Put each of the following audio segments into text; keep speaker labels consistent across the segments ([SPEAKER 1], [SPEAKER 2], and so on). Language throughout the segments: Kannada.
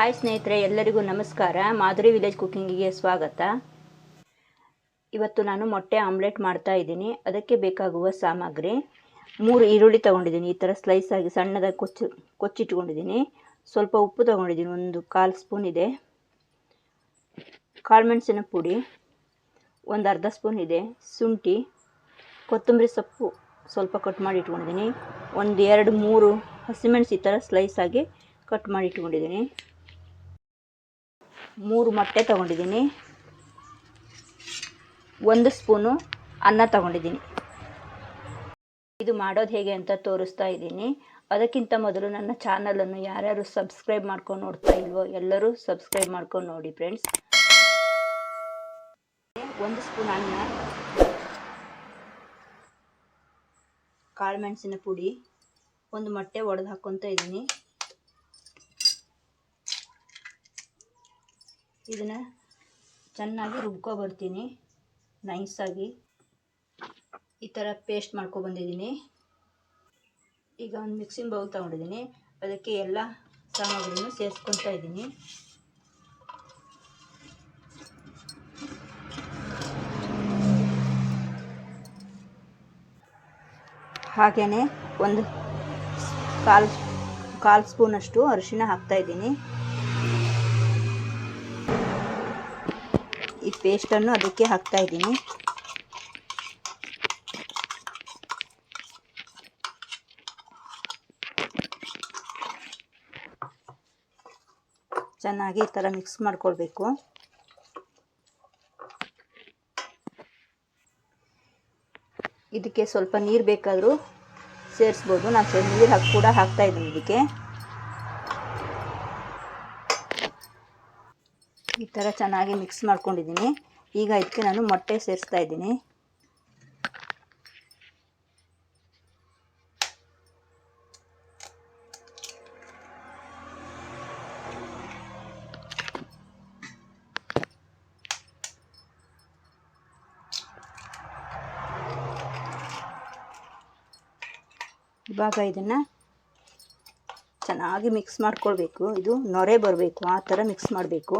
[SPEAKER 1] ಹಾಯ್ ಸ್ನೇಹಿತರೆ, ಎಲ್ಲರಿಗೂ ನಮಸ್ಕಾರ. ಮಾಧುರಿ ವಿಲೇಜ್ ಕುಕ್ಕಿಂಗಿಗೆ ಸ್ವಾಗತ. ಇವತ್ತು ನಾನು ಮೊಟ್ಟೆ ಆಮ್ಲೆಟ್ ಮಾಡ್ತಾ ಇದ್ದೀನಿ. ಅದಕ್ಕೆ ಬೇಕಾಗುವ ಸಾಮಗ್ರಿ. ಮೂರು ಈರುಳ್ಳಿ ತೊಗೊಂಡಿದ್ದೀನಿ. ಈ ಥರ ಸ್ಲೈಸ್ ಆಗಿ ಸಣ್ಣದಾಗಿ ಕೊಚ್ಚು, ಕೊಚ್ಚಿಟ್ಕೊಂಡಿದ್ದೀನಿ. ಸ್ವಲ್ಪ ಉಪ್ಪು ತೊಗೊಂಡಿದ್ದೀನಿ. ಒಂದು ಕಾಲು ಸ್ಪೂನ್ ಇದೆ. ಕಾಳುಮೆಣಸಿನ ಪುಡಿ. ಒಂದು ಅರ್ಧ ಸ್ಪೂನ್ ಇದೆ. ಶುಂಠಿ. ಕೊತ್ತಂಬರಿ ಸೊಪ್ಪು ಸ್ವಲ್ಪ ಕಟ್ ಮಾಡಿ ಇಟ್ಕೊಂಡಿದ್ದೀನಿ. ಒಂದು ಎರಡು ಮೂರು ಹಸಿಮೆಣಸು ಈ ಥರ ಸ್ಲೈಸ್ ಆಗಿ ಕಟ್ ಮಾಡಿ ಇಟ್ಕೊಂಡಿದ್ದೀನಿ. ಮೂರು ಮೊಟ್ಟೆ ತಗೊಂಡಿದ್ದೀನಿ. ಒಂದು ಸ್ಪೂನು ಅನ್ನ ತಗೊಂಡಿದ್ದೀನಿ. ಇದು ಮಾಡೋದು ಹೇಗೆ ಅಂತ ತೋರಿಸ್ತಾ ಇದ್ದೀನಿ. ಅದಕ್ಕಿಂತ ಮೊದಲು ನನ್ನ ಚಾನಲನ್ನು ಯಾರ್ಯಾರು ಸಬ್ಸ್ಕ್ರೈಬ್ ಮಾಡ್ಕೊಂಡು ನೋಡ್ತಾ ಇಲ್ವೋ ಎಲ್ಲರೂ ಸಬ್ಸ್ಕ್ರೈಬ್ ಮಾಡ್ಕೊಂಡು ನೋಡಿ ಫ್ರೆಂಡ್ಸ್. ಒಂದು ಸ್ಪೂನ್ ಅನ್ನ ಕಾಳುಮೆಣಸಿನ ಪುಡಿ, ಒಂದು ಮೊಟ್ಟೆ ಒಡೆದು ಹಾಕ್ಕೊತ ಇದ್ದೀನಿ. ಇದನ್ನು ಚೆನ್ನಾಗಿ ರುಬ್ಕೊ ಬರ್ತೀನಿ ನೈಸಾಗಿ ಈ ಥರ ಪೇಸ್ಟ್ ಮಾಡ್ಕೊಬಂದಿದ್ದೀನಿ ಈಗ ಒಂದು ಮಿಕ್ಸಿಂಗ್ ಬೌಲ್ ತೊಗೊಂಡಿದ್ದೀನಿ. ಅದಕ್ಕೆ ಎಲ್ಲ ಸಾಮಗ್ರಿನೂ ಸೇರಿಸ್ಕೊತಾ ಇದ್ದೀನಿ. ಹಾಗೆಯೇ ಒಂದು ಕಾಲು ಕಾಲು ಸ್ಪೂನಷ್ಟು ಅರಿಶಿನ ಹಾಕ್ತಾಯಿದ್ದೀನಿ ಪೇಸ್ಟನ್ನು ಅದಕ್ಕೆ ಹಾಕ್ತಾಯಿದ್ದೀನಿ ಚೆನ್ನಾಗಿ ಈ ಥರ ಮಿಕ್ಸ್ ಮಾಡ್ಕೊಳ್ಬೇಕು. ಇದಕ್ಕೆ ಸ್ವಲ್ಪ ನೀರು ಬೇಕಾದರೂ ಸೇರಿಸ್ಬೋದು. ನಾನು ನೀರು ಹಾಕಿ, ಕೂಡ ಹಾಕ್ತಾಯಿದ್ದೀನಿ ಇದಕ್ಕೆ. ಈ ಥರ ಚೆನ್ನಾಗಿ ಮಿಕ್ಸ್ ಮಾಡ್ಕೊಂಡಿದ್ದೀನಿ. ಈಗ ಇದಕ್ಕೆ ನಾನು ಮೊಟ್ಟೆ ಸೇರಿಸ್ತಾ ಇದ್ದೀನಿ. ಇವಾಗ ಇದನ್ನು ಚೆನ್ನಾಗಿ ಮಿಕ್ಸ್ ಮಾಡ್ಕೊಳ್ಬೇಕು. ಇದು ನೊರೆ ಬರಬೇಕು. ಆ ಥರ ಮಿಕ್ಸ್ ಮಾಡಬೇಕು.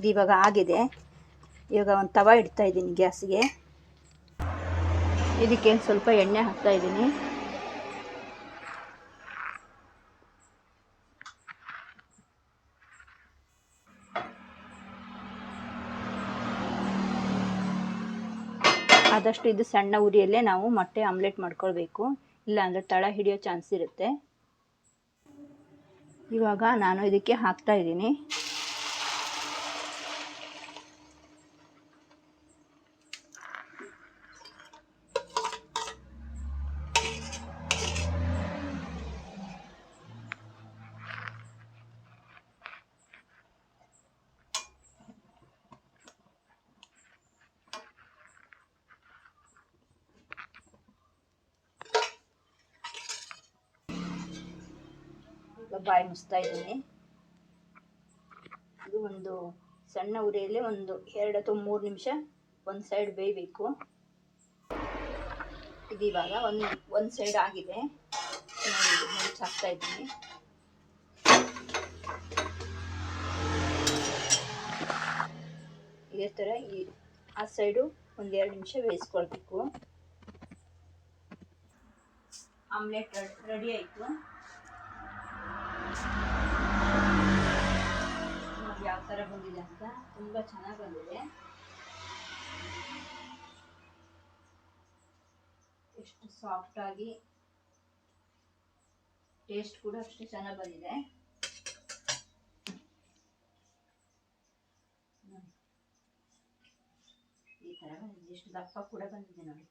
[SPEAKER 1] ಇದು ಇವಾಗ ಆಗಿದೆ. ಇವಾಗ ಒಂದು ತವ ಇಡ್ತಾ ಇದ್ದೀನಿ ಗ್ಯಾಸಿಗೆ. ಇದಕ್ಕೆ ಸ್ವಲ್ಪ ಎಣ್ಣೆ ಹಾಕ್ತಾ ಇದ್ದೀನಿ. ಆದಷ್ಟು ಇದು ಸಣ್ಣ ಉರಿಯಲ್ಲೇ ನಾವು ಮೊಟ್ಟೆ ಆಮ್ಲೆಟ್ ಮಾಡ್ಕೊಳ್ಬೇಕು. ಇಲ್ಲಾಂದರೆ ತಳ ಹಿಡಿಯೋ ಚಾನ್ಸ್ ಇರುತ್ತೆ. ಇವಾಗ ನಾನು ಇದಕ್ಕೆ ಹಾಕ್ತಾ ಇದ್ದೀನಿ. ಬಾಯಿ ಮುಚ್ತಾ ಇದ್ದೀನಿ. ಇದು ಒಂದು ಸಣ್ಣ ಉರಿಯಲ್ಲಿ ಒಂದು ಎರಡು ಅಥವಾ ಮೂರು ನಿಮಿಷ ಒಂದು ಸೈಡ್ ಬೇಯಬೇಕು. ಇದು ಇವಾಗ ಒಂದು ಒಂದು ಸೈಡ್ ಆಗಿದೆ. ಹಾಕ್ತಾ ಇದ್ದೀನಿ. ಇದೇ ಥರ ಈ ಆ ಸೈಡು ಒಂದು ಎರಡು ನಿಮಿಷ ಬೇಯಿಸ್ಕೊಳ್ಬೇಕು. ಆಮ್ಲೆಟ್ ರೆಡಿ ಆಯಿತು. ಯಾವ ಥರ ಬಂದಿದೆ ಅಂತ ತುಂಬ ಚೆನ್ನಾಗಿ ಬಂದಿದೆ. ಎಷ್ಟು ಸಾಫ್ಟಾಗಿ ಟೇಸ್ಟ್ ಕೂಡ ಅಷ್ಟು ಚೆನ್ನಾಗಿ ಬಂದಿದೆ. ಈ ಥರ ಎಷ್ಟು ದಪ್ಪ ಕೂಡ ಬಂದಿದೆ ನೋಡಿ.